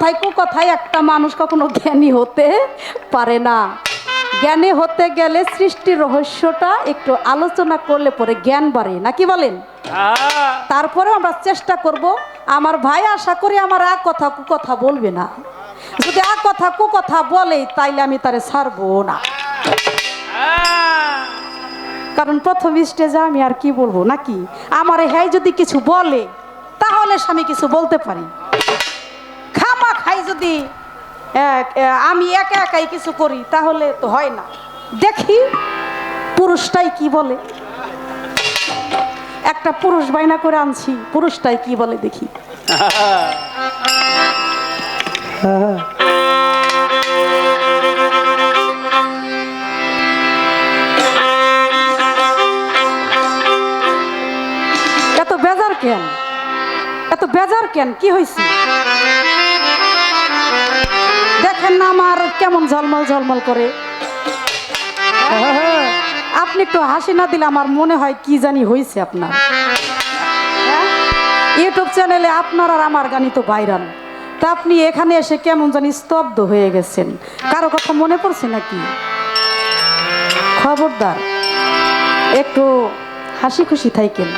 কথায় কু কথায় একটা মানুষ কখনো জ্ঞানী হতে পারে না। জ্ঞানী হতে গেলে সৃষ্টির রহস্যটা একটু আলোচনা করলে পরে জ্ঞান বাড়ে নাকি বলেন? হ্যাঁ। তারপরেও আমরা চেষ্টা করব। আমার ভাই আশা করি আমার এক কথা কু কথা বলবে না। যদি এক কথা কু কথা বলে তাইলে আমি তারে ছাড়বো না। হ্যাঁ। কারণ প্রথম স্টেজে আমি আর কি বলব নাকি? আমার হ্যাঁ যদি কিছু বলে তাহলে স্বামী কিছু বলতে পারি। যদি আমি একা একাই কিছু করি, তাহলে তো হয় না। দেখি, পুরুষটাই কি বলে? একটা পুরুষ বাইনা করে আনছি, পুরুষটাই কি বলে দেখি। এত বেজার কেন? এত বেজার কেন? কি হয়েছে আমার কেমন ঝলমল ঝলমল করে? আপনি একটু হাসি না দিলে আমার মনে হয় কি জানি হয়েছে আপনার। হ্যাঁ? ইউটিউব চ্যানেলে আপনার আর আমার গানই তো ভাইরাল। তা আপনি এখানে এসে কেমন জানি স্তব্ধ হয়ে গেছেন। কারও কথা মনে পড়ছে নাকি? খবরদার, একটু হাসি খুশি থাকেন